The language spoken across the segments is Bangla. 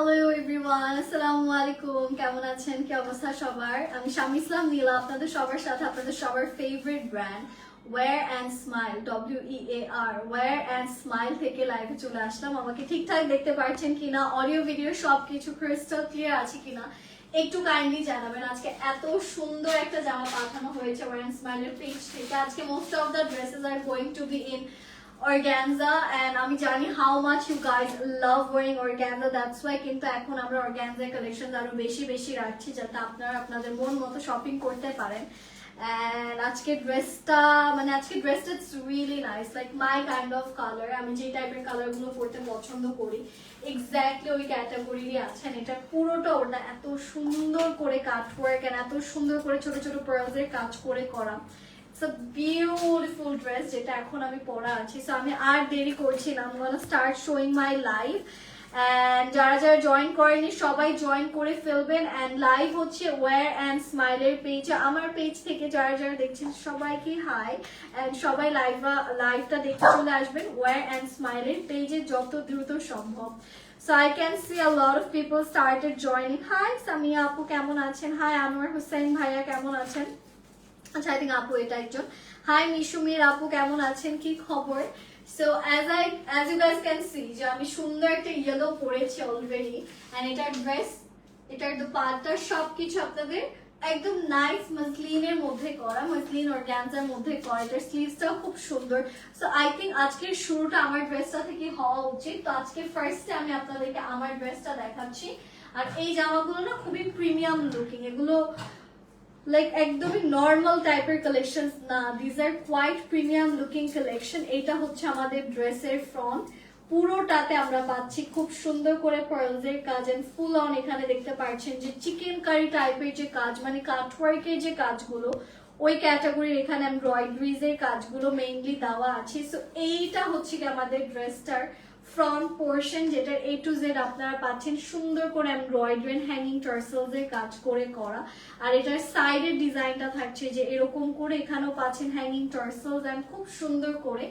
হ্যালো এভরিওয়ান আসসালামু আলাইকুম কেমন আছেন? কি অবস্থা সবার? আমি শামি ইসলাম নীলা, আপনাদের সবার সাথে, আপনাদের সবার favourite brand Wear and Smile W E A R Wear and Smile থেকে লাইভে চলে আসলাম। আমাকে ঠিকঠাক দেখতে পাচ্ছেন কিনা অডিও ভিডিও সব কিছু ক্রিস্টাল ক্লিয়ার আছে কিনা, একটু কাইন্ডলি জানাবেন। আজকে এত সুন্দর একটা জামা পাঠানো হয়েছে ওয়্যার অ্যান্ড স্মাইলের পেজ থেকে। আজকে most of the dresses are going to be in organza, and আমি জানি how much you guys love wearing organza, that's why কিন্তু এখন আমরা organza collection আরও বেশি বেশি রাখছি, যাতে আপনারা আপনাদের মন মতো শপিং করতে পারেন। And আজকে ড্রেসটা মানে আজকে ড্রেসটা it's really nice like my kind of colour আমি যে টাইপের কালারগুলো পরতে পছন্দ করি এক্স্যাক্টলি ওই ক্যাটাগরিরই আছেন এটা পুরোটা ওটা এত সুন্দর করে কাট ওয়ার্ক এত সুন্দর করে ছোট ছোট পার্লসের কাজ করে করা। বিউটিফুল ড্রেস যেটা এখন আমি পরা আছি। সো আমি আর দেরি করছি না। আমি start showing my live and যারা যারা জয়েন করেনি সবাই জয়েন করে ফেলবেন। অ্যান্ড লাইভ হচ্ছে ওয়্যার অ্যান্ড স্মাইলের পেজে আমার পেজ থেকে যারা যারা দেখছেন সবাইকে হাই অ্যান্ড সবাই লাইভ লাইভটা দেখতে চলে আসবেন। ওয়্যার অ্যান্ড স্মাইলের পেজে যত দ্রুত সম্ভব। So I can see a lot of people started joining. Hi, Samia আপু কেমন আছেন? হাই আনোয়ার হোসেন ভাইয়া কেমন আছেন? আচ্ছা আই থিঙ্ক আপু এটা একজন। হাই মিশুমির আপু কেমন আছেন? কি খবর? So as I as you guys can see যে আমি সুন্দর একটা ইয়েলো পরেছি অলরেডি এন্ড এটার ড্রেস এটার দুপাট্টা সবকিছু আপনাদের একদম নাইস মসলিনের মধ্যে করা মসলিন অর্গ্যানজার মধ্যে করা। এটার স্লিভসটাও খুব সুন্দর। সো আই থিঙ্ক আজকের শুরুটা আমার ড্রেসটা থেকে হওয়া উচিত। তো আজকে ফার্স্টে আমি আপনাদেরকে আমার ড্রেসটা দেখাচ্ছি। আর এই জামাগুলো না খুবই প্রিমিয়াম লুকিং এগুলো লাইক একদমই নর্মাল টাইপের কালেকশন না। These are quite premium looking collection এটা হচ্ছে আমাদের ড্রেসের ফ্রন্ট পুরোটাতে আমরা পাচ্ছি খুব সুন্দর করে পার্লসের কাজ এন্ড ফুল অন এখানে দেখতে পাচ্ছেন যে চিকেন কারি টাইপের যে কাজ মানে কাটওয়ার্কের যে কাজগুলো, ওই ক্যাটাগরির এখানে এমব্রয়ডারিজ এর কাজগুলো মেইনলি দেওয়া আছে। সো এইটা হচ্ছে কি আমাদের ড্রেসটার ফ্রন্ট পোর্শন যেটা এ টু জেড আপনারা পাচ্ছেন, সুন্দর করে এমব্রয়ডারি হ্যাঙ্গিং টার্সেলস এর কাজ করে করা। আর এটার সাইডের ডিজাইনটা থাকছে যে এরকম করে এখানেও পাচ্ছেন হ্যাঙ্গিং টার্সেলস এন্ড খুব সুন্দর করে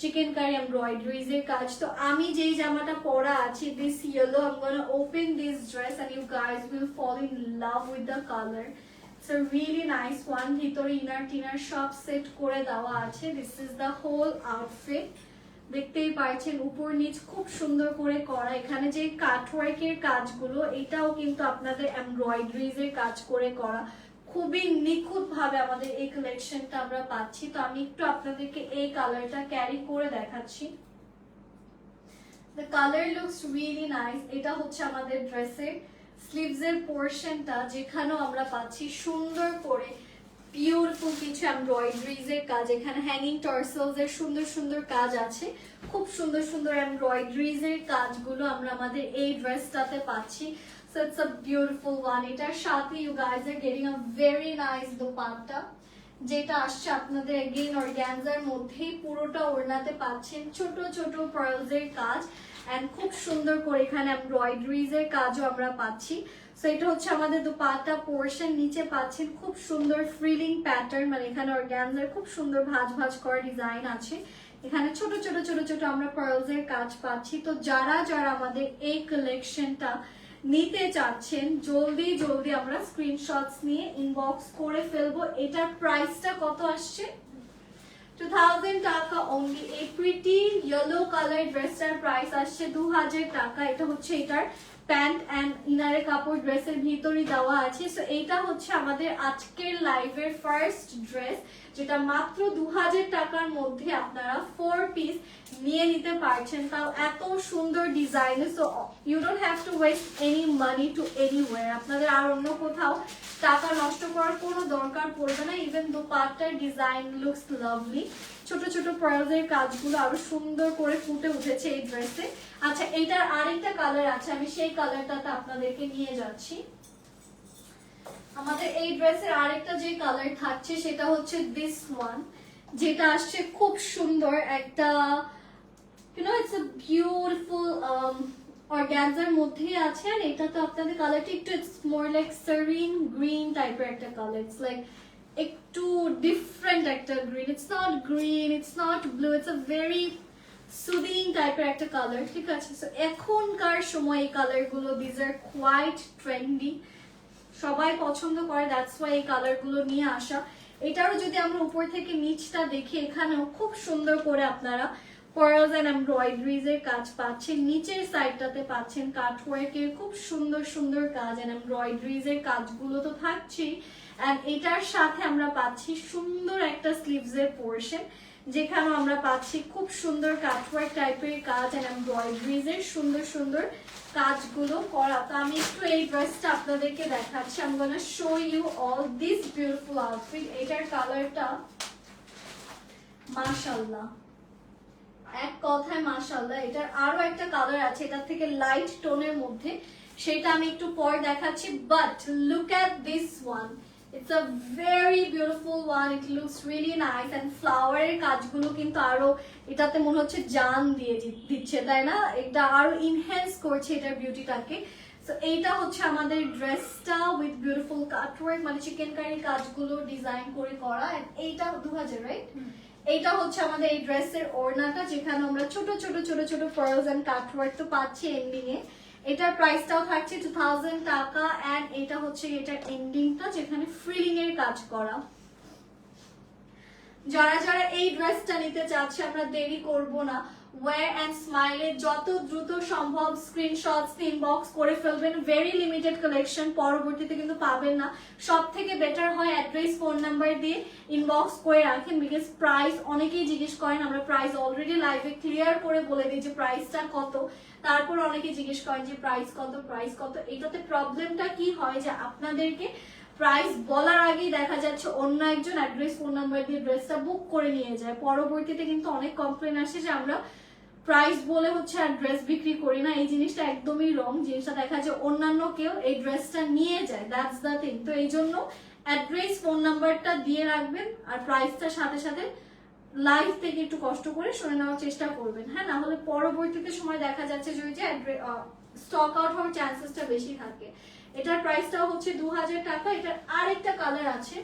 চিকেন কারি এমব্রয়ডারিজ এর কাজ। তো আমি যেই জামাটা পরা আছি this yellow I gonna open this dress and you guys will fall in love with the colour a really nice one ভিতরে ইনার টিনার সব সেট করে দেওয়া আছে। This is the whole outfit দেখতেই পাচ্ছেন উপর নিচ খুব সুন্দর করে করা। এখানে যে কাটওয়ার্কের কাজগুলো, এটাও কিন্তু আপনাদের এমব্রয়ডারিজ এর কাজ করে করা। খুবই নিখুঁত ভাবে আমাদের এই কালেকশনটা আমরা পাচ্ছি। তো আমি একটু আপনাদেরকে এই কালারটা ক্যারি করে দেখাচ্ছি। The colour looks really nice এটা হচ্ছে আমাদের ড্রেসের স্লিভস এর পোর্শনটা যেখানেও আমরা পাচ্ছি সুন্দর করে বিউটিফুল কিছু এমব্রয়ডারিজ এর কাজ, এখানে হ্যাঙ্গিং টার্সেলস এর সুন্দর সুন্দর কাজ আছে। খুব সুন্দর সুন্দর এমব্রয়ডারিজ এর কাজগুলো আমরা আমাদের এই ড্রেসটাতে পাচ্ছি। So it's a beautiful one এটার সাথে you guys are getting a very nice dupatta যেটা আসছে আপনাদের এগেইন অর্গ্যানজার মধ্যেই। পুরোটা ওড়নাতে পাচ্ছেন ছোট ছোট পার্লস এর কাজ। এন্ড খুব সুন্দর করে এখানে এমব্রয়ডারিজ এর কাজও আমরা পাচ্ছি। সো এটা হচ্ছে আমাদের দুপাট্টা পোর্শন নিচে পাচ্ছেন খুব সুন্দর ফ্রিলিং প্যাটার্ন মানে এখানে অর্গ্যানজার খুব সুন্দর ভাঁজ ভাঁজ করা ডিজাইন আছে। এখানে ছোট ছোট ছোট ছোট আমরা পার্লস এর কাজ পাচ্ছি। তো যারা যারা আমাদের এই কালেকশনটা নিতে চাচ্ছেন, জলদি জলদি আমরা স্ক্রিনশটস নিয়ে ইনবক্স করে ফেলব। এটার প্রাইসটা কত আসছে? টু থাউজেন্ড টাকা অনলি এই প্রিটি ইয়েলো কালার ড্রেসটার প্রাইস আসছে দু হাজার টাকা। এটা হচ্ছে এটার প্যান্ট অ্যান্ড ইনারের কাপড় ড্রেসের ভিতরই দেওয়া আছে। সো এইটা হচ্ছে আমাদের আজকের লাইভের ফার্স্ট ড্রেস যেটা মাত্র দু হাজার টাকার মধ্যে আপনারা ফোর পিস নিয়ে নিতে পারছেন। তাও এত সুন্দর design so you don't have to waste any money to anywhere আপনাদের আর অন্য কোথাও টাকা নষ্ট করার কোনো দরকার পড়বে না। ইভেন দোপাট্টার ডিজাইন লুকস লাভলি ছোট ছোট পার্লসের কাজগুলো আরও সুন্দর করে ফুটে উঠেছে এই ড্রেসে আচ্ছা এটার আরেকটা কালার আছে, আমি সেই কালারটাতে আপনাদেরকে নিয়ে যাচ্ছি। আমাদের এই ড্রেসের আরেকটা যে কালার থাকছে, সেটা হচ্ছে দিস ওয়ান যেটা আসছে খুব সুন্দর একটা you know it's a beautiful অর্গ্যানজার মধ্যেই আছে আর এটা তো আপনাদের কালারটা একটু it's more like serene green টাইপের একটা কালার ইটস লাইক একটু ডিফারেন্ট একটা green it's not green it's not blue it's a very soothing টাইপের একটা কালার ঠিক আছে? সো এখনকার সময় এই কালারগুলো দিজ আর কোয়াইট ট্রেন্ডি সবাই পছন্দ করে দ্যাটস ওয়াই এই কালারগুলো নিয়ে আসা। এটারও যদি আমরা উপর থেকে নিচটা দেখি, এখানেও খুব সুন্দর করে আপনারা পার্লস এন্ড এমব্রয়ডারিজ এর কাজ পাচ্ছেন, নিচের সাইডটাতে পাচ্ছেন কাটওয়ার্ক এর খুব সুন্দর সুন্দর কাজ এন্ড এমব্রয়ডারিজ এর কাজগুলো তো থাকছেই। এন্ড এটার সাথে আমরা পাচ্ছি সুন্দর একটা স্লিভস এর পোর্শন যেখানেও আমরা পাচ্ছি খুব সুন্দর কাটওয়ার্ক টাইপের কাজ এন্ড এমব্রয়ডারিজ এর সুন্দর সুন্দর কাজগুলো করা। তো আমি একটু এই ড্রেসটা আপনাদেরকে দেখাচ্ছি। আমি gonna show you all this beautiful outfit এটার কালারটা মাশাল্লাহ এক কথায় মাশাল্লাহ এটার আরও একটা কালার আছে, এটার থেকে লাইট টোনের মধ্যে। সেটা আমি একটু পর দেখাচ্ছি but look at this one it's a very beautiful one it looks really nice and ফ্লাওয়ারের কাজগুলো কিন্তু আরও এটাতে মনে হচ্ছে জান দিয়ে দিচ্ছে, তাই না? এটা আরও ইনহ্যান্স করছে এটার বিউটিটাকে সো এইটা হচ্ছে আমাদের ড্রেসটা উইথ বিউটিফুল কাটওয়ার্ক মানে চিকেন কারি কাজগুলো ডিজাইন করে করা এইটা দু হাজার রাইট এইটা হচ্ছে আমাদের এই ড্রেসের ওড়নাটা, যেখানে আমরা ছোট ছোট ছোট ছোট ফলস এন্ড কাটওয়ার্ক তো পাচ্ছি এন্ডিং এ। এটার প্রাইসটাও থাকছে টু থাউজেন্ড টাকা অ্যান্ড এটা হচ্ছে এটার এন্ডিংটা যেখানে ফ্রিলিং এর কাজ করা। যারা যারা এই ড্রেসটা নিতে চাচ্ছে, আমরা দেরি করব না। ওয়্যার অ্যান্ড স্মাইলে যত দ্রুত সম্ভব স্ক্রিনশটস ইনবক্স করে ফেলবেন। ভেরি লিমিটেড কালেকশন পরবর্তীতে কিন্তু পাবেন না। সব থেকে বেটার হয় অ্যাড্রেস ফোন নাম্বার দিয়ে ইনবক্স করে রাখেন বিকজ প্রাইস অনেকেই জিজ্ঞেস করেন। আমরা প্রাইস অলরেডি লাইভে ক্লিয়ার করে বলে দিই যে প্রাইসটা কত। তারপর অনেকে জিজ্ঞেস করেন যে প্রাইস কত প্রাইস কত। এটাতে প্রবলেমটা কি হয় যে আপনাদেরকে প্রাইস বলার আগেই দেখা যাচ্ছে অন্য একজন অ্যাড্রেস ফোন নাম্বার দিয়ে ড্রেসটা বুক করে নিয়ে যায়। পরবর্তীতে কিন্তু অনেক কমপ্লেন আসে যে আমরা প্রাইস বলে হচ্ছে আর ড্রেস বিক্রি করি না, এই জিনিসটা একদমই রং জিনিসটা দেখা যায় অন্যান্য কেউ এই ড্রেসটা নিয়ে যায় দ্যাটস দ্য থিং তো এই জন্য অ্যাড্রেস ফোন নাম্বারটা দিয়ে রাখবেন আর প্রাইসটার সাথে সাথে লাইভ থেকে একটু কষ্ট করে শুনে নেওয়ার চেষ্টা করবেন। হ্যাঁ না হলে পরবর্তীতে সময় দেখা যাচ্ছে যে ওই যে স্টক আউট হওয়ার চান্সেসটা বেশি থাকে। এটার প্রাইসটাও হচ্ছে দু হাজার টাকা, এটার আরেকটা কালার আছে,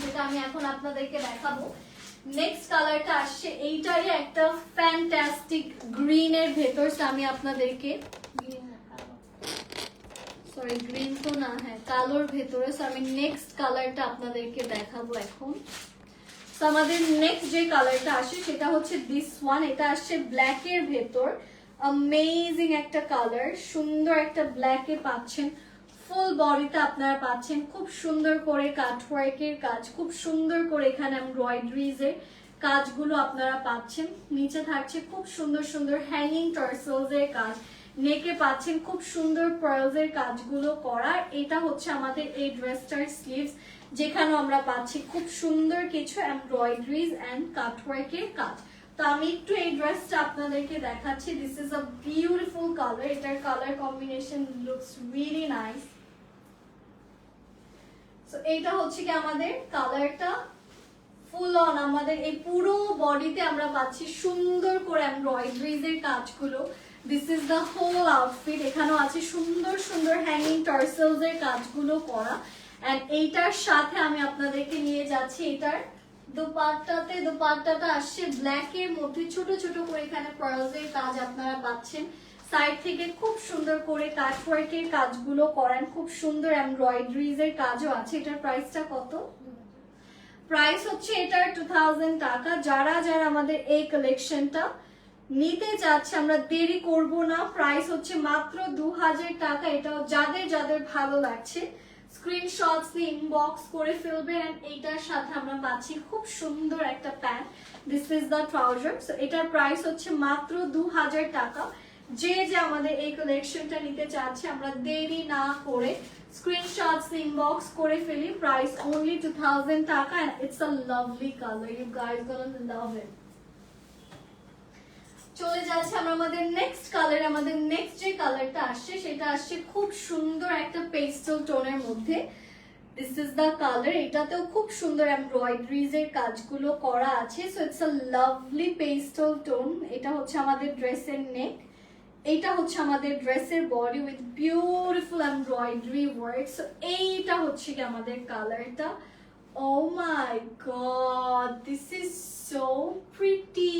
যেটা আমি এখন আপনাদেরকে দেখাবো। নেক্সট কালারটা আসছে, এইটারই একটা ফ্যান্টাস্টিক গ্রিন এর ভেতর আমি আপনাদেরকে সরি গ্রিন তো না হ্যাঁ কালোর ভেতরে আমি নেক্সট কালারটা আপনাদেরকে দেখাবো এখন। আমাদের নেক্সট যে কালারটা আসে সেটা হচ্ছে দিস ওয়ান এটা আসছে ব্ল্যাক এর ভেতর। অ্যামেজিং একটা কালার সুন্দর একটা ব্ল্যাক পাচ্ছেন। ফুল বডিতে আপনারা পাচ্ছেন। খুব সুন্দর করে কাটওয়ার্কের কাজ, খুব সুন্দর করে এখানে এমব্রয়ডারিজ এর কাজগুলো আপনারা পাচ্ছেন। নিচে থাকছে খুব সুন্দর সুন্দর হ্যাঙ্গিং টার্সেলস এর কাজ। নেকে পাচ্ছেন খুব সুন্দর পার্লস এর কাজগুলো করা। এটা হচ্ছে আমাদের এই ড্রেসটার স্লিভস যেখানে আমরা পাচ্ছি খুব সুন্দর কিছু এমব্রয়ডারিজ এন্ড কাটওয়ার্কের কাজ। তো আমি একটু এই ড্রেসটা আপনাদেরকে দেখাচ্ছি। This is a beautiful colour এটার colour combination looks really nice so এইটা হচ্ছে কি আমাদের কালারটা ফুল অন আমাদের এই পুরো বডিতে আমরা পাচ্ছি সুন্দর করে এমব্রয়ডারিজের কাজগুলো। This is the whole outfit এখানেও আছে সুন্দর সুন্দর হ্যাঙ্গিং টার্সেলস এর কাজগুলো করা। এন্ড এইটার সাথে আমি আপনাদেরকে নিয়ে যাচ্ছি। এটার দোপাট্টাতে, দোপাট্টাটা আসছে ব্ল্যাক এর মধ্যে। ছোট ছোট করে এখানে পার্লস এর কাজ আপনারা পাচ্ছেন। সাইড থেকে খুব সুন্দর করে কাটওয়ার্ক এর কাজগুলো করেন। খুব সুন্দর এমব্রয়ডারিজ এর কাজও আছে। এটার প্রাইসটা কত? প্রাইস হচ্ছে এটার টু টাকা। যারা যারা আমাদের এই কালেকশনটা নিতে চাচ্ছে, আমরা দেরি করব না। প্রাইস হচ্ছে মাত্র দু হাজার টাকা। এটা যাদের যাদের ভালো লাগছে স্ক্রিনশটস দিয়ে ইনবক্স করে ফেলবে এইটার সাথে আমরা পাচ্ছি খুব সুন্দর একটা pant. This is the trouser এটার প্রাইস হচ্ছে মাত্র দু হাজার টাকা। যে যে আমাদের এই কালেকশনটা নিতে চাচ্ছে, আমরা দেরি না করে স্ক্রিনশটস ইনবক্স করে ফেলি। Price only two thousand taka and it's a lovely colour you guys gonna love it চলে যাচ্ছে আমরা আমাদের নেক্সট কালার আমাদের নেক্সট যে কালারটা আসছে, সেটা আসছে খুব সুন্দর একটা পেস্টেল টোনের মধ্যে। দিস ইজ দ্য কালার এটাতেও খুব সুন্দর এমব্রয়ডারিজ এর কাজগুলো করা আছে। So it's a lovely pastel tone এটা হচ্ছে আমাদের ড্রেসের নেক এইটা হচ্ছে আমাদের ড্রেসের body with beautiful embroidery work so এইটা হচ্ছে কি আমাদের কালারটা ও my god this is so pretty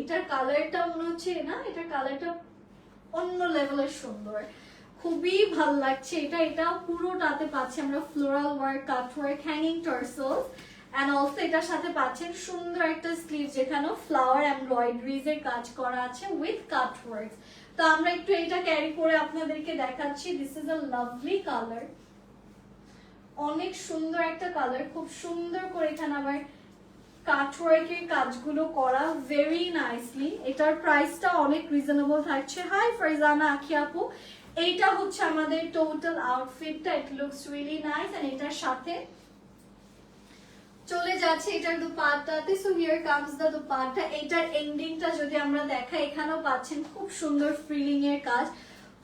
এটার কালারটা মনে হচ্ছে, না? এটার কালারটা অন্য লেভেলের সুন্দর। খুবই ভালো লাগছে। এটা এটা পুরোটাতে পাচ্ছি আমরা floral work cut work hanging tassels and also এটার সাথে পাচ্ছেন সুন্দর একটা স্লিভ যেখানে ফ্লাওয়ার এমব্রয়ডারিজ এর কাজ করা আছে উইথ কাট ওয়ার্ক তো আমরা একটু এটা ক্যারি করে আপনাদেরকে দেখাচ্ছি। This is a lovely colour অনেক সুন্দর একটা কালার খুব সুন্দর করে এখানে আবার কাটওয়ার্কের কাজগুলো করা ভেরি নাইসলি এটার প্রাইসটা অনেক রিজনেবল থাকছে। হাই ফারজানা আখি আপু এইটা হচ্ছে আমাদের total আউটফিটটা it looks really nice and এটার সাথে চলে যাচ্ছে, এটার দুপাট্টাতে so here comes the dupatta এটার এন্ডিংটা যদি আমরা দেখাই, এখানেও পাচ্ছেন খুব সুন্দর ফ্রিলিং এর কাজ।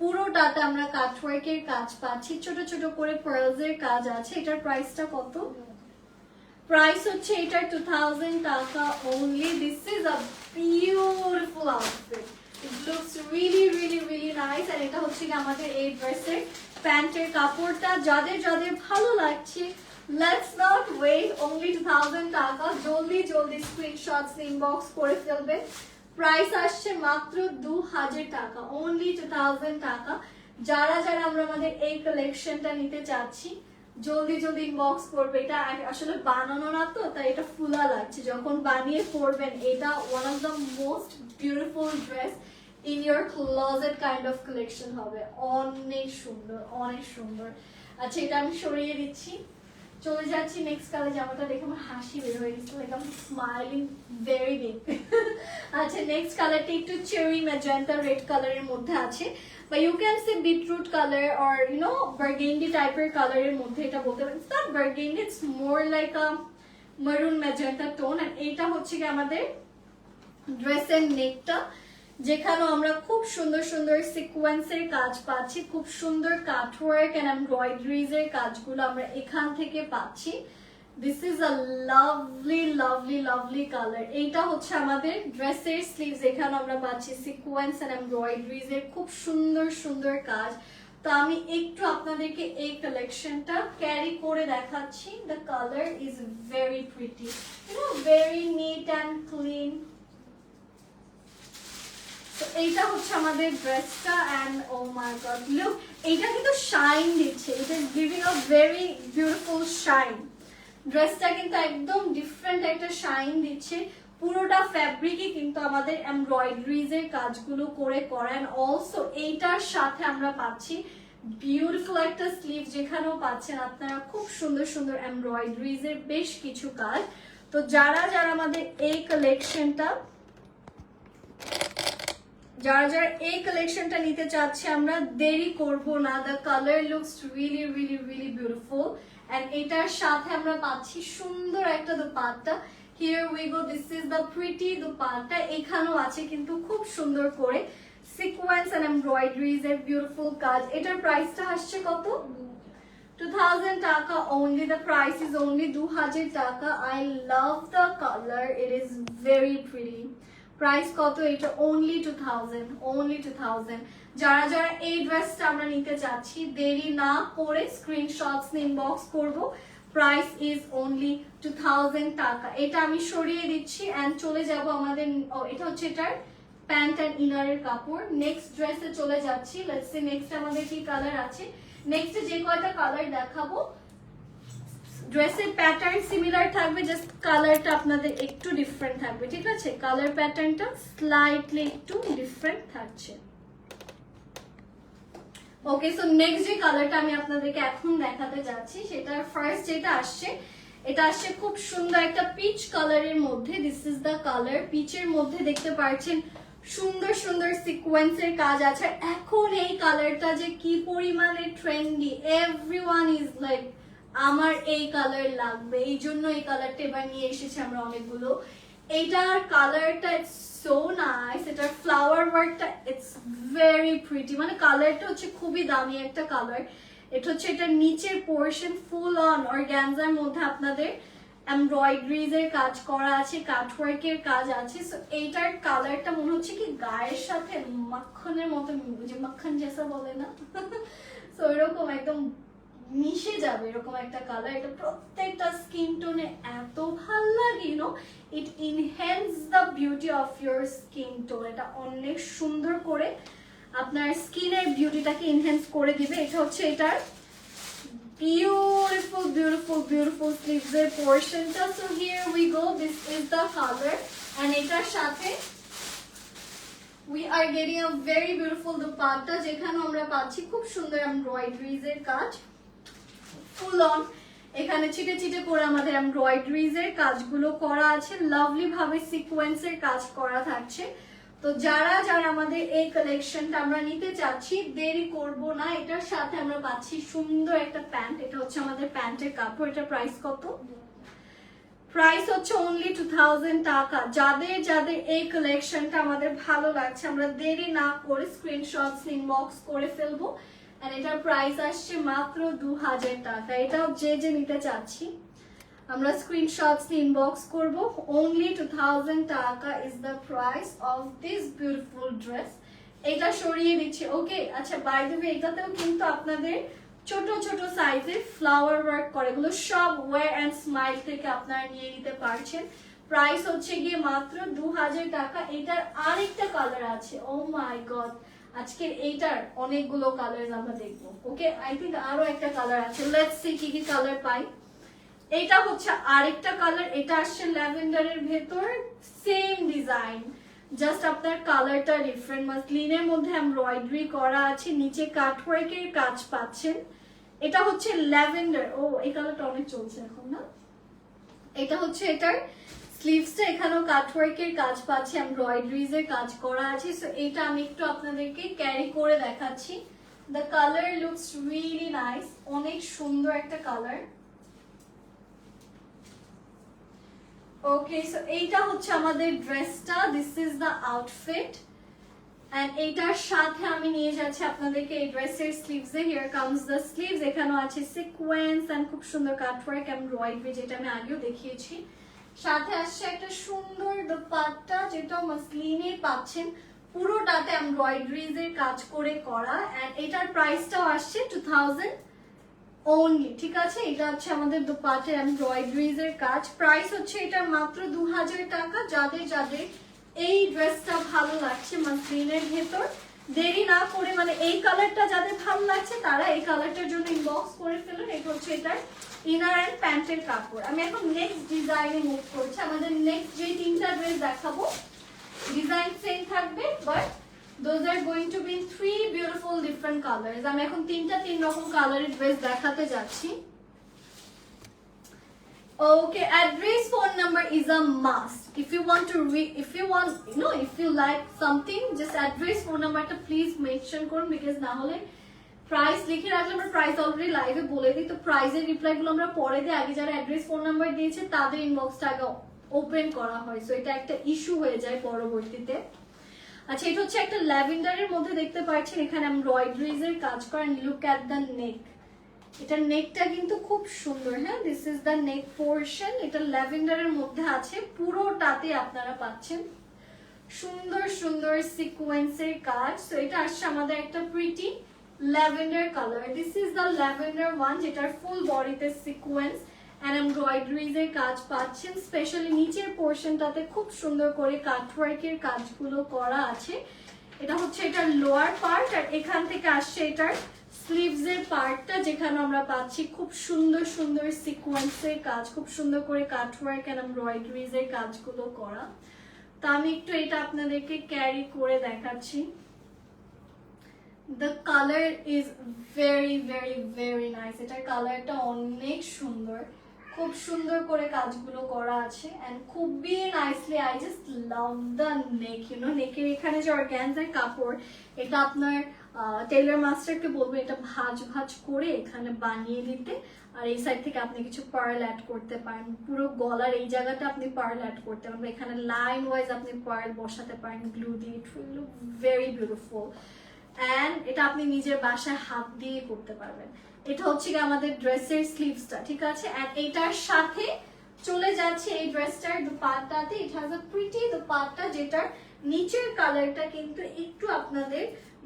পুরোটাতে আমরা কাটওয়ার্কের কাজ পাচ্ছি। ছোট ছোট করে পার্লস এর কাজ আছে। এটার প্রাইসটা কত? প্রাইস হচ্ছে এটার two thousand taka only this is a beautiful outfit it looks really really really nice আর এটা হচ্ছে আমাদের এই ড্রেসের প্যান্টের কাপড়টা। যাদের যাদের ভালো লাগছে let's not wait only two thousand taka. জলদি জলদি স্ক্রিনশটস ইনবক্স করে ফেলবে। প্রাইস আসছে মাত্র দু হাজার টাকা অনলি টু থাউজেন্ড টাকা। যারা যারা আমরা আমাদের এই কালেকশনটা নিতে চাচ্ছি, জলদি জলদি ইনবক্স করবে। এটা আসলে বানানো না তো, তাই এটা ফুলা লাগছে। যখন বানিয়ে পরবেন এটা one of the most beautiful dress in your closet kind of collection হবে। অনেক সুন্দর অনেক সুন্দর। আচ্ছা এটা আমি সরিয়ে দিচ্ছি। চলে যাচ্ছি নেক্সট কালার জামাটা দেখে আমার হাসি বের হয়ে গেছে লাইক আমি স্মাইলিং ভেরি বিগ আচ্ছা নেক্সট কালারটি একটু চেরি ম্যাজেন্টা রেড কালারের মধ্যে আছে। বা you can say beetroot colour or you know burgundy টাইপের কালারের মধ্যে এটা বলতে পারেন। It's burgundy it's more like a maroon magenta tone and এইটা হচ্ছে কি আমাদের ড্রেসের নেকটা যেখানেও আমরা খুব সুন্দর সুন্দর সিকোয়েন্সের কাজ পাচ্ছি, খুব সুন্দর কাটওয়ার্ক এন্ড এমব্রয়ডারিজ এর কাজগুলো আমরা এখান থেকে পাচ্ছি। This is a lovely lovely lovely colour এইটা হচ্ছে আমাদের ড্রেসের স্লিভস এখানে আমরা পাচ্ছি সিকোয়েন্স এন্ড এমব্রয়ডারিজ এর খুব সুন্দর সুন্দর কাজ। তো আমি একটু আপনাদেরকে এই কালেকশনটা ক্যারি করে দেখাচ্ছি। The colour is very pretty you know very neat and clean তো এইটা হচ্ছে আমাদের ড্রেসটা and oh my god look এইটা কিন্তু শাইন দিচ্ছে। এটা giving a very beautiful shine ড্রেসটা কিন্তু একদম ডিফারেন্ট একটা শাইন দিচ্ছে। পুরোটা ফ্যাব্রিকই কিন্তু আমাদের এমব্রয়ডারিজ এর কাজগুলো করে করেন অলসো এইটার সাথে আমরা পাচ্ছি বিউটিফুল একটা স্লিভ যেখানেও পাচ্ছেন আপনারা। খুব সুন্দর সুন্দর এমব্রয়ডারিজ এর বেশ কিছু কাজ। তো যারা যারা আমাদের এই কালেকশনটা যারা যারা এই কালেকশনটা নিতে চাচ্ছে, আমরা দেরি করব না। The colour looks really really really beautiful and এটার সাথে আমরা পাচ্ছি সুন্দর একটা dupatta. Here we go this is the pretty dupatta. এখানেও আছে কিন্তু খুব সুন্দর করে। সিকোয়েন্স এন্ড এমব্রয়ডারিজ এর বিউটিফুল কাজ। এটার প্রাইসটা আসছে কত? 2000 taka only only the price is only 2000 টাকা। I love the color. It is very pretty price কত? এটা অনলি টু থাউজেন্ড 2000 টু 2000 যারা যারা এই ড্রেসটা আমরা নিতে চাচ্ছি, দেরি না করে স্ক্রিনশটস ইনবক্স করব। Price is only 2000 taka. এটা আমি সরিয়ে দিচ্ছি এন্ড চলে যাব আমাদের এটা হচ্ছে এটার প্যান্ট অ্যান্ড ইনারের কাপড়। নেক্সট ড্রেসে চলে যাচ্ছি। লেটস নেক্সট আমাদের কি কালার আছে? নেক্সট যে কয়টা কালার দেখাবো ড্রেসের প্যাটার্ন সিমিলার থাকবে জাস্ট কালারটা আপনাদের একটু ডিফারেন্ট থাকবে, ঠিক আছে? কালার প্যাটার্নটা স্লাইটলি একটু ডিফারেন্ট থাকছে। ওকে সো নেক্সট যে কালারটা আমি আপনাদেরকে এখন দেখাতে যাচ্ছি সেটা ফার্স্ট যেটা আসছে, এটা আসছে খুব সুন্দর একটা পিচ কালারের মধ্যে দিস ইজ দ্য কালার পিচের মধ্যে দেখতে পাচ্ছেন, সুন্দর সুন্দর সিকোয়েন্সের কাজ আছে। এখন এই কালারটা যে কি পরিমাণে ট্রেন্ডি এভরিওয়ান ইজ লাইক আমার এই কালার লাগবে, এই জন্য এই কালারটা এবার নিয়ে এসেছি আমরা অনেকগুলো। এইটার কালারটা ইটস সো নাইস এটার ফ্লাওয়ার ওয়ার্কটা ইটস ভেরি প্রিটি মানে কালারটা হচ্ছে খুবই দামি একটা কালার এটা হচ্ছে এটার নিচের পোর্শন ফুল অন অর্গ্যানজার মধ্যে আপনাদের এমব্রয়ডারিজ এর কাজ করা আছে কাটওয়ার্ক এর কাজ আছে। সো এইটার কালারটা মনে হচ্ছে কি গায়ের সাথে মাখনের মতো যে মাখন জেসা বলে না? সো এরকম একদম মিশে যাবে এরকম একটা কালার এটা প্রত্যেকটা স্কিন টোনে এত ভালো লাগে you know it enhance the beauty of your skin tone এটা অনেক সুন্দর করে আপনার স্কিনের বিউটিটাকে ইনহ্যান্স করে দিবে। এটা হচ্ছে এটার beautiful beautiful beautiful sleeves এর so here we go this is the colour and এটার সাথে we are getting a very beautiful dupatta যেখানে আমরা পাচ্ছি খুব সুন্দর এমব্রয়ডারিজ এর কাজ। ফুল অন এখানে ছিটে ছিটে করে আমাদের এমব্রয়ডারিজ এর কাজগুলো করা আছে লাভলি ভাবে সিকোয়েন্স এর কাজ করা থাকছে। তো যারা যারা আমাদের এই কালেকশনটা আমরা নিতে চাচ্ছি, দেরি করব না। এটার সাথে আমরা পাচ্ছি সুন্দর একটা প্যান্ট। এটা হচ্ছে আমাদের প্যান্টের কাপড়। এটা প্রাইস কত? প্রাইস হচ্ছে অনলি টু থাউজেন্ড টাকা। যাদের যাদের এই কালেকশনটা আমাদের ভালো লাগছে, আমরা দেরি না করে স্ক্রিনশটস ইনবক্স করে ফেলব। আর এটার প্রাইস আসছে মাত্র দু হাজার টাকা। এটাও যে যে নিতে চাচ্ছি, আমরা স্ক্রিনশটস ইনবক্স করব। Only two thousand taka is the price of this beautiful dress এটা সরিয়ে দিচ্ছি। ওকে আচ্ছা বাই ওয়ে এটাতেও কিন্তু আপনাদের ছোট ছোট সাইজে ফ্লাওয়ার ওয়ার্ক করে। এগুলো সব ওয়ার অ্যান্ড স্মাইল থেকে আপনারা নিয়ে নিতে পারছেন। প্রাইস হচ্ছে গিয়ে মাত্র দু হাজার টাকা। এটার আরেকটা কালার আছে। ও মাই গড আজকের এইটার অনেকগুলো কালার আমরা দেখব। ওকে আই থিঙ্ক আরও একটা কালার আছে। লেটস সি কি কি কালার পাই। এটা হচ্ছে আরেকটা কালার এটা আসছে ল্যাভেন্ডারের ভেতর। সেম ডিজাইন জাস্ট আপনার কালারটা ডিফারেন্ট মাসলিনের মধ্যে এমব্রয়ডারি করা আছে, নিচে কাটওয়ার্কের কাজ পাচ্ছেন। এটা হচ্ছে ল্যাভেন্ডার ও, এই কালারটা অনেক চলছে এখন না? এটা হচ্ছে এটার স্লিভসটা এখানেও কাটওয়ার্কের কাজ পাচ্ছে এমব্রয়ডারিজ এর কাজ করা আছে। সো এটা আমি একটু আপনাদেরকে ক্যারি করে দেখাচ্ছি। The colour looks really nice অনেক সুন্দর একটা কালার ওকে সো এইটা হচ্ছে আমাদের ড্রেসটা this is the outfit and এইটার সাথে আমি নিয়ে যাচ্ছি আপনাদেরকে এই ড্রেসের স্লিভস এ। হিয়ার কামস দ্য স্লিভস এখানেও আছে সিকোয়েন্স এন্ড খুব সুন্দর কাটওয়ার্ক এমব্রয়ডারি যেটা আমি আগেও দেখিয়েছি। সাথে আসছে একটা সুন্দর দোপাট্টা যেটা মাসলিনের পাচ্ছেন। পুরোটাতে এমব্রয়ডারিজ এর কাজ করে করা। এন্ড এটার প্রাইসটাও আসছে টু থাউজেন্ড অনলি ঠিক আছে? এটা হচ্ছে আমাদের দোপাটে এমব্রয়ডারিজ এর কাজ। প্রাইস হচ্ছে এটার মাত্র দু হাজার টাকা। যাদের যাদের এই ড্রেসটা ভালো লাগছে মাসলিনের ভেতর দেরি না করে মানে এই কালারটা যাদের ভালো লাগছে, তারা এই কালারটার জন্য ইনবক্স করে ফেলুন এটা হচ্ছে এটার ইনার অ্যান্ড প্যান্টের কাপড়। আমি এখন নেক্সট ডিজাইনে মুভ করছি। আমাদের নেক্সট যে তিনটা ড্রেস দেখাবো ডিজাইন সেম থাকবে but those are going to be three beautiful different colours আমি এখন তিনটা তিন রকম কালারের ড্রেস দেখাতে যাচ্ছি। Okay, address phone number is a must. If you want to read, if you want, you know, if you like something, just address phone number টা please mention করুন because না হলে প্রাইস লিখে রাখলে আমরা প্রাইস অলরেডি লাইভে বলে দিই। তো প্রাইসের রিপ্লাই গুলো আমরা পরে দিই। আগে যারা অ্যাড্রেস ফোন নাম্বার দিয়েছে তাদের ইনবক্সটা আগে ওপেন করা হয়। সো এটা একটা ইস্যু হয়ে যায় পরবর্তীতে। আচ্ছা এটা হচ্ছে একটা ল্যাভেন্ডারের মধ্যে দেখতে পাচ্ছেন। এখানে এমব্রয়ডারিজ এর কাজ করেন লুক অ্যাট দ্য নেক এটার নেকটা কিন্তু খুব সুন্দর হ্যাঁ? This is the neck portion এটা ল্যাভেন্ডারের মধ্যে আছে। পুরোটাতে আপনারা পাচ্ছেন সুন্দর সুন্দর সিকোয়েন্সের কাজ। তো এটা আসছে আমাদের একটা pretty lavender colour this is the lavender one যেটার ফুল বডিতে সিকোয়েন্স অ্যান্ড এমব্রয়ডারিজ এর কাজ পাচ্ছেন। স্পেশালি নিচের পোর্শনটাতে খুব সুন্দর করে কাটওয়ার্কের কাজগুলো করা আছে। এটা হচ্ছে এটার লোয়ার পার্ট আর এখান থেকে আসছে এটার স্লিভস এর পার্টটা যেখানে আমরা পাচ্ছি খুব সুন্দর সুন্দর সিকোয়েন্সের কাজ, খুব সুন্দর করে কাটওয়ার্ক এন্ড এমব্রয়ডারিজ এর কাজগুলো করা। তো আমি একটু এটা আপনাদেরকে ক্যারি করে দেখাচ্ছি। The colour is very very very nice এটার কালারটা অনেক সুন্দর। খুব সুন্দর করে কাজগুলো করা আছে এন্ড খুবই nicely I just love the neck you know নেকের এখানে যে অর্গ্যানজার কাপড়, এটা আপনার টেইলার মাস্টারকে বলব, এটা ভাজ ভাজ করে এখানে বানিয়ে দিতে। আর এই সাইড থেকে আপনি কিছু পার্ল অ্যাড করতে পারেন। পুরো গলার এই জায়গাটা আপনি পার্ল অ্যাড করতে পারেন। এখানে লাইন ওয়াইজ আপনি পার্ল বসাতে পারেন গ্লু দিয়ে। It will look very beautiful and এটা আপনি নিজের বাসায় হাত দিয়ে করতে পারবেন। এটা হচ্ছে গিয়ে আমাদের ড্রেসের স্লিভসটা ঠিক আছে? অ্যান্ড এটার সাথে চলে যাচ্ছে এই ড্রেসটার দুপাট্টাতে। It has a pretty dupatta, যেটার নিচের কালারটা কিন্তু একটু আপনাদের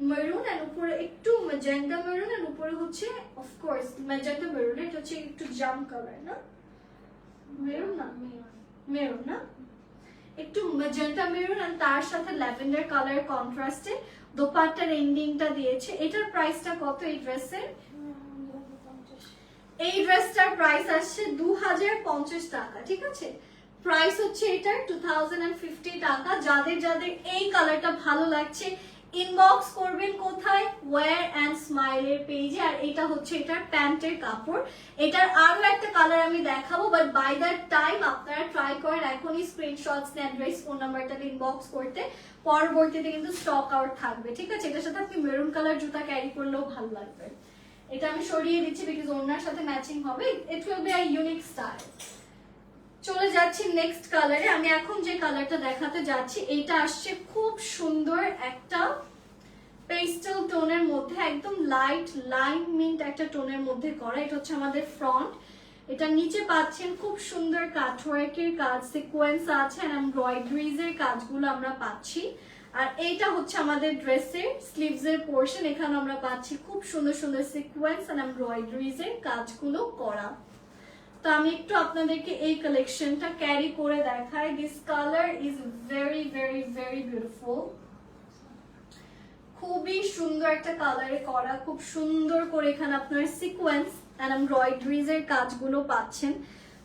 মেরুন এন্ড উপরে একটু ম্যাজেন্টা মেরুন এন্ড উপরে হচ্ছে অফকোর্স ম্যাজেন্টা মেরুন এটা হচ্ছে একটু জাম কালার না? মেরুন না মেরুন না? একটু ম্যাজেন্টা মেরুন এন্ড তার সাথে ল্যাভেন্ডার কালার কন্ট্রাস্টে দোপাট্টার এন্ডিংটা দিয়েছে। এটার প্রাইসটা কত এই ড্রেসের এই ড্রেসটার প্রাইস আসছে দু হাজার পঞ্চাশ টাকা ঠিক আছে? প্রাইস হচ্ছে এটার টু টাকা। যাদের যাদের এই কালারটা ভালো লাগছে ইনবক্স করবেন কোথায়? ওয়্যার অ্যান্ড স্মাইলের পেজে আর এটা হচ্ছে এটার প্যান্টের কাপড়। এটার আরও একটা কালার আমি দেখাবো বাট বাই দ্যাট টাইম আপনারা ট্রাই করেন, এখনই স্ক্রিনশটস নেন অ্যাড্রেস ফোন নাম্বারটাতে ইনবক্স করতে। পরবর্তীতে কিন্তু স্টক আউট থাকবে, ঠিক আছে? এটার সাথে আপনি মেরুন কালার জুতা ক্যারি করলেও ভালো লাগবে। এটা আমি সরিয়ে দিচ্ছি বিকজ ওনার সাথে ম্যাচিং হবে। It will be a unique style চলে যাচ্ছি নেক্সট কালারে আমি এখন যে কালারটা দেখাতে যাচ্ছি এটা আসছে খুব সুন্দর একটা পেস্টেল টোনের মধ্যে, একদম লাইট লাইন মিন্ট একটা টোনের মধ্যে করা। এটা হচ্ছে আমাদের ফ্রন্ট এটা নিচে পাচ্ছেন খুব সুন্দর কাটওয়ার্কের কাজ সিকোয়েন্স আছে এমব্রয়ডারিজ এর কাজগুলো আমরা পাচ্ছি। আর এইটা হচ্ছে আমাদের ড্রেসের স্লিভস এর পোর্শন এখানে আমরা পাচ্ছি খুব সুন্দর সুন্দর সিকোয়েন্স এন্ড এমব্রয়ডারিজ এর কাজগুলো করা। তো আমি একটু আপনাদেরকে এই কালেকশনটা ক্যারি করে দেখাই। This colour is very very very beautiful খুবই সুন্দর একটা কালারে করা, খুব সুন্দর করে এখানে আপনার সিকোয়েন্স এন্ড এমব্রয়ডারিজ এর কাজগুলো পাচ্ছেন।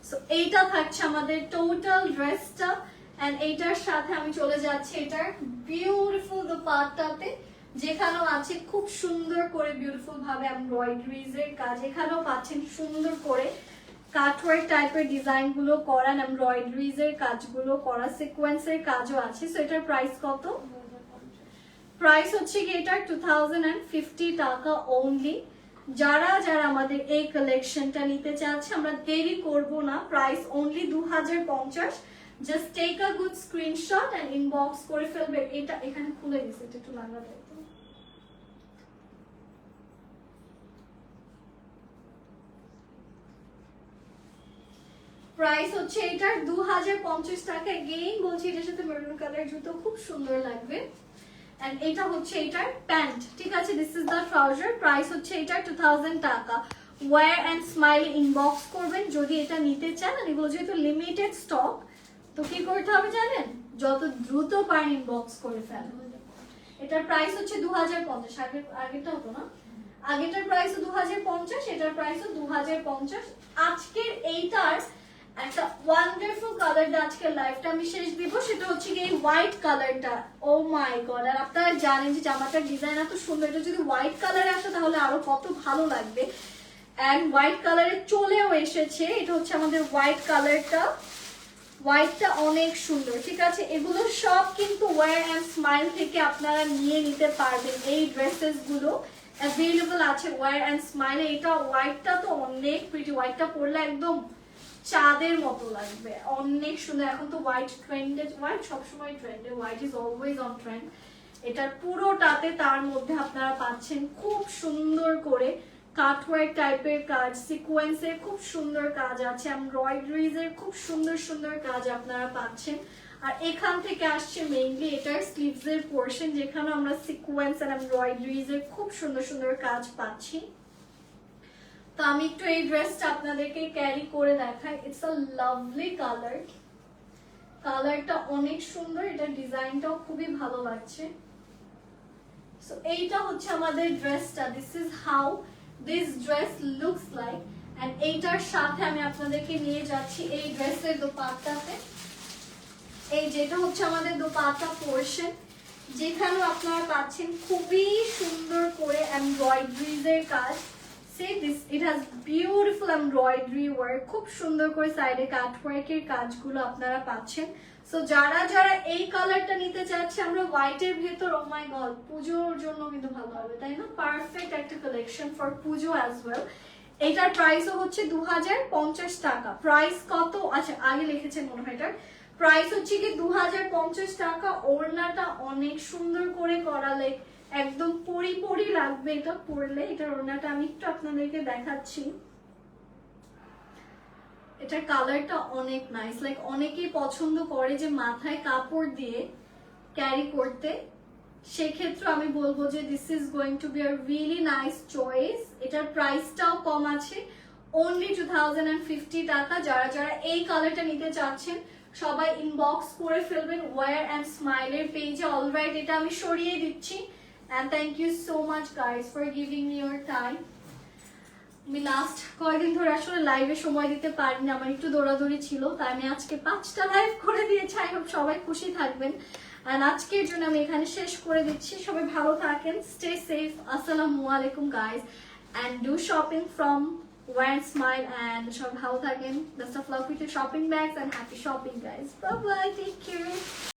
সো এইটা থাকছে আমাদের টোটাল ড্রেসটা এন্ড এইটার সাথে আমি চলে যাচ্ছি এটার বিউটিফুল দোপাট্টাতে, যেখানেও আছে খুব সুন্দর করে বিউটিফুল ভাবে এমব্রয়ডারিজ এর কাজ। এখানেও পাচ্ছেন সুন্দর করে কাটওয়ার্ক টাইপের ডিজাইনগুলো করা এমব্রয়ডারিজ এর কাজগুলো করা সিকোয়েন্স এর কাজও আছে। সো এটার প্রাইস কত? প্রাইস হচ্ছে কি এটা টু টাকা অনলি যারা যারা আমাদের এই কালেকশনটা নিতে চাচ্ছে, আমরা দেরি করব না। প্রাইস অনলি দু হাজার পঞ্চাশ। Just take a good screenshot and inbox করে ফেলবে। এটা এখানে খুলে এটা একটু লাগাতে তো। প্রাইস হচ্ছে এটার দু হাজার পঞ্চাশ টাকা। গেইন বলছি, এটার সাথে মেরুন কালার জুতো খুব সুন্দর লাগবে। এন্ড এটা হচ্ছে এটার প্যান্ট, ঠিক আছে? This is the trouser price হচ্ছে এটার টু টাকা। ওয়ার অ্যান্ড স্মাইল ইনবক্স করবেন যদি এটা নিতে চান। আর এগুলো যেহেতু লিমিটেড স্টক তো কি করতে হবে জানেন? যত দ্রুত পারেন ইনবক্স করে ফেলেন এটার প্রাইস হচ্ছে দু হাজার পঞ্চাশ। আগের, আগেরটা হতো না? আগেটার প্রাইস দু হাজার পঞ্চাশ, এটার প্রাইস দু হাজার পঞ্চাশ। আজকের এইটার একটা ওয়ান্ডারফুল কালারটা আজকের লাইফটা আমি শেষ দিব, সেটা হচ্ছে কি এই হোয়াইট কালারটা ও মাই গড আর আপনারা জানেন যে জামাটার ডিজাইন এত সুন্দর, এটা যদি হোয়াইট কালারে আসে তাহলে আরও কত ভালো লাগবে। অ্যান্ড হোয়াইট কালারে চলেও এসেছে, এটা হচ্ছে আমাদের হোয়াইট কালারটা হোয়াইটটা অনেক সুন্দর, ঠিক আছে? এগুলো সব কিন্তু ওয়ার অ্যান্ড স্মাইল থেকে আপনারা নিয়ে নিতে পারবেন এই ড্রেসেসগুলো। অ্যাভেলেবল আছে ওয়ার অ্যান্ড স্মাইলে এটা হোয়াইটটা তো অনেক প্রিটি হোয়াইটটা পরলে একদম চাঁদের মতো লাগবে। অনেক সুন্দর। এখন তো হোয়াইট ট্রেন্ডে হোয়াইট সবসময় ট্রেন্ডে white is always on trend এটার পুরোটাতে তার মধ্যে আপনারা পাচ্ছেন খুব সুন্দর করে কাটওয়ার্ক টাইপের কাজ সিকোয়েন্সের খুব সুন্দর কাজ আছে এমব্রয়ডারিজ এর খুব সুন্দর সুন্দর কাজ আপনারা পাচ্ছেন। আর এখান থেকে আসছে মেইনলি এটার স্লিভস এর পোর্শন যেখানে আমরা সিকোয়েন্স আর এমব্রয়ডারিজ এর খুব সুন্দর সুন্দর কাজ পাচ্ছি। তো আমি একটু এই ড্রেসটা আপনাদেরকে ক্যারি করে দেখাই। ইটস আ লাভলি কালার কালারটা অনেক সুন্দর, এটা ডিজাইনটাও খুবই ভালো লাগছে। সো এইটা হচ্ছে আমাদের ড্রেসটা this is how this dress looks like and এইটার সাথে আমি আপনাদেরকে নিয়ে যাচ্ছি এই ড্রেসের দোপাট্টাতে। এই যেটা হচ্ছে আমাদের দোপাট্টা পোর্শন যেখানেও আপনারা পাচ্ছেন খুবই সুন্দর করে এমব্রয়ডারিজ এর কাজ। Say this it has beautiful embroidery work খুব সুন্দর করে সাইডে কাটওয়ার্কের কাজগুলো আপনারা পাচ্ছেন। সো যারা যারা এই কালারটা নিতে চাচ্ছে, আমরা হোয়াইটের ভেতর ও মাই গড পুজোর জন্য কিন্তু ভালো হবে, তাই না? পারফেক্ট একটা collection for Puja as well এটার প্রাইসও হচ্ছে দু হাজার পঞ্চাশ টাকা। প্রাইস কত? আচ্ছা আগে লিখেছেন মনে হয় এটার। প্রাইস হচ্ছে কি দু হাজার পঞ্চাশ টাকা। ওড়নাটা অনেক সুন্দর করে করা লাইক একদম পরি পরি লাগবে এটা পরলে। এটার ওড়নাটা আমি একটু আপনাদেরকে দেখাচ্ছি। এটার কালারটা অনেক নাইস লাইক অনেকেই পছন্দ করে যে মাথায় কাপড় দিয়ে ক্যারি করতে। সেক্ষেত্রে আমি বলব যে this is going to be R really nice choice এটার প্রাইসটাও কম আছে। Only two thousand and fifty টাকা। যারা যারা এই কালারটা নিতে চাচ্ছেন, সবাই ইনবক্স করে ফেলবেন। ওয়ার অ্যান্ড স্মাইলের পেজে অলরাইট এটা আমি সরিয়ে দিচ্ছি। And thank you so much guys for giving your time আমি লাস্ট কয়েকদিন ধরে আসলে লাইভে সময় দিতে পারিনি, আমার একটু দৌড়াদৌড়ি ছিল, তাই আমি আজকে পাঁচটা লাইভ করে দিয়েছি। আই হোপ সবাই খুশি থাকবেন। আর আজকের জন্য আমি এখানে শেষ করে দিচ্ছি। সবাই ভালো থাকেন স্টে সেফ আসসালামু আলাইকুম guys and do shopping from One Smile and সব ভালো থাকেন। Best of luck with shopping bags and happy shopping bye bye take care